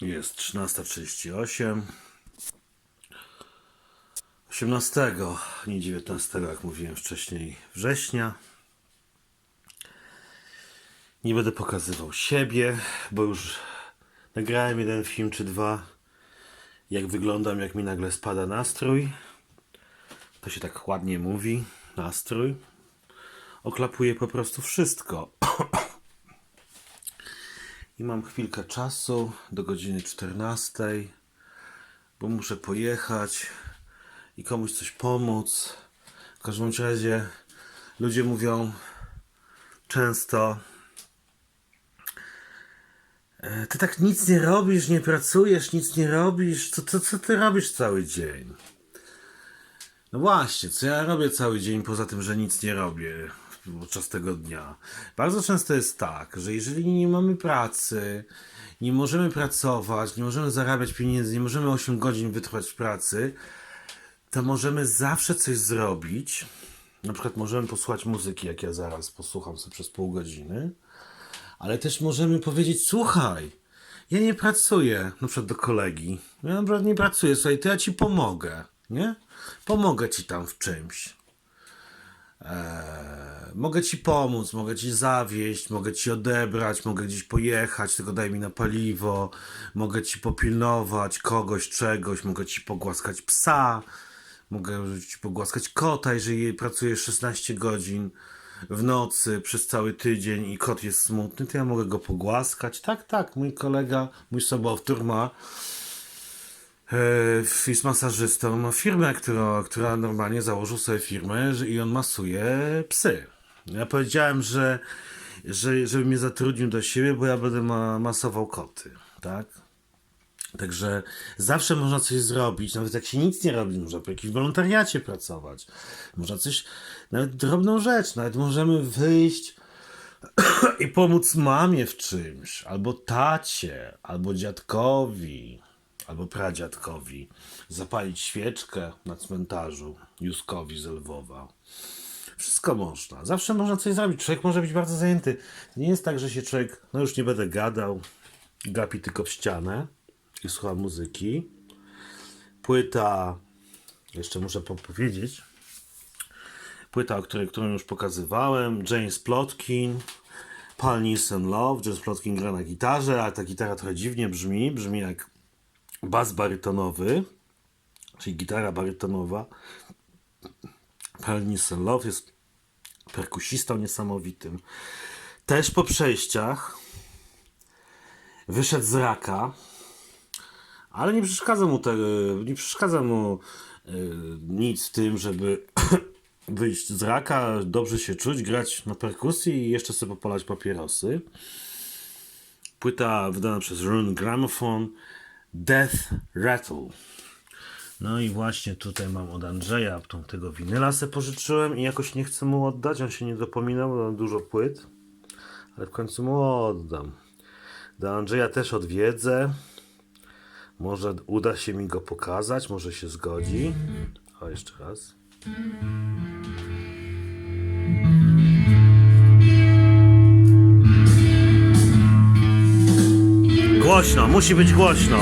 Jest 13.38. 18, nie 19, jak mówiłem wcześniej, września. Nie będę pokazywał siebie, bo już nagrałem jeden film czy dwa. Jak wyglądam, jak mi nagle spada nastrój. To się tak ładnie mówi, nastrój. Oklapuję po prostu wszystko. I mam chwilkę czasu do godziny 14, bo muszę pojechać i komuś coś pomóc. W każdym razie ludzie mówią często "E, ty tak nic nie robisz, nie pracujesz, nic nie robisz, co, co, co ty robisz cały dzień? No właśnie, co ja robię cały dzień poza tym, że nic nie robię podczas tego dnia? Bardzo często jest tak, że jeżeli nie mamy pracy, nie możemy pracować, nie możemy zarabiać pieniędzy, nie możemy 8 godzin wytrwać w pracy, to możemy zawsze coś zrobić. Na przykład możemy posłuchać muzyki, jak ja zaraz posłucham sobie przez pół godziny, ale też możemy powiedzieć: Słuchaj, ja nie pracuję, na przykład do kolegi. Ja naprawdę nie pracuję, słuchaj, to ja ci pomogę, nie? Pomogę ci tam w czymś. Mogę ci pomóc, mogę ci zawieść, mogę ci odebrać, mogę gdzieś pojechać, tylko daj mi na paliwo, mogę ci popilnować kogoś, czegoś, mogę ci pogłaskać psa, mogę ci pogłaskać kota, jeżeli pracujesz 16 godzin w nocy przez cały tydzień i kot jest smutny, to ja mogę go pogłaskać. Tak, tak, mój kolega, mój sobowtór ma e, jest masażystą, ma firmę, która, która normalnie założył sobie firmę i on masuje psy. Ja powiedziałem, że, że żeby mnie zatrudnił do siebie, bo ja będę ma, masował koty, tak? Także zawsze można coś zrobić, nawet jak się nic nie robi, można po jakimś wolontariacie pracować. Można coś, nawet drobną rzecz, nawet możemy wyjść i pomóc mamie w czymś, albo tacie, albo dziadkowi, albo pradziadkowi, zapalić świeczkę na cmentarzu Juskowi z Lwowa. Wszystko można. Zawsze można coś zrobić. Człowiek może być bardzo zajęty. Nie jest tak, że się człowiek, no już nie będę gadał, gapi tylko w ścianę i słucha muzyki. Płyta, jeszcze muszę po- powiedzieć, płyta, o której, którą już pokazywałem, James Plotkin, Paul Nielsen Love, James Plotkin gra na gitarze, ale ta gitara trochę dziwnie brzmi, brzmi jak bas barytonowy, czyli gitara barytonowa. Nielsen Love jest perkusistą niesamowitym. Też po przejściach wyszedł z raka, ale nie przeszkadza mu, te, nie przeszkadza mu e, nic w tym, żeby wyjść z raka, dobrze się czuć, grać na perkusji i jeszcze sobie popalać papierosy. Płyta wydana przez Rune Gramophone Death Rattle. No i właśnie tutaj mam od Andrzeja, tą, tego winyla se pożyczyłem i jakoś nie chcę mu oddać, on się nie dopominał, mam dużo płyt, ale w końcu mu oddam. Do Andrzeja też odwiedzę. Może uda się mi go pokazać, może się zgodzi. O, jeszcze raz. Głośno, musi być głośno.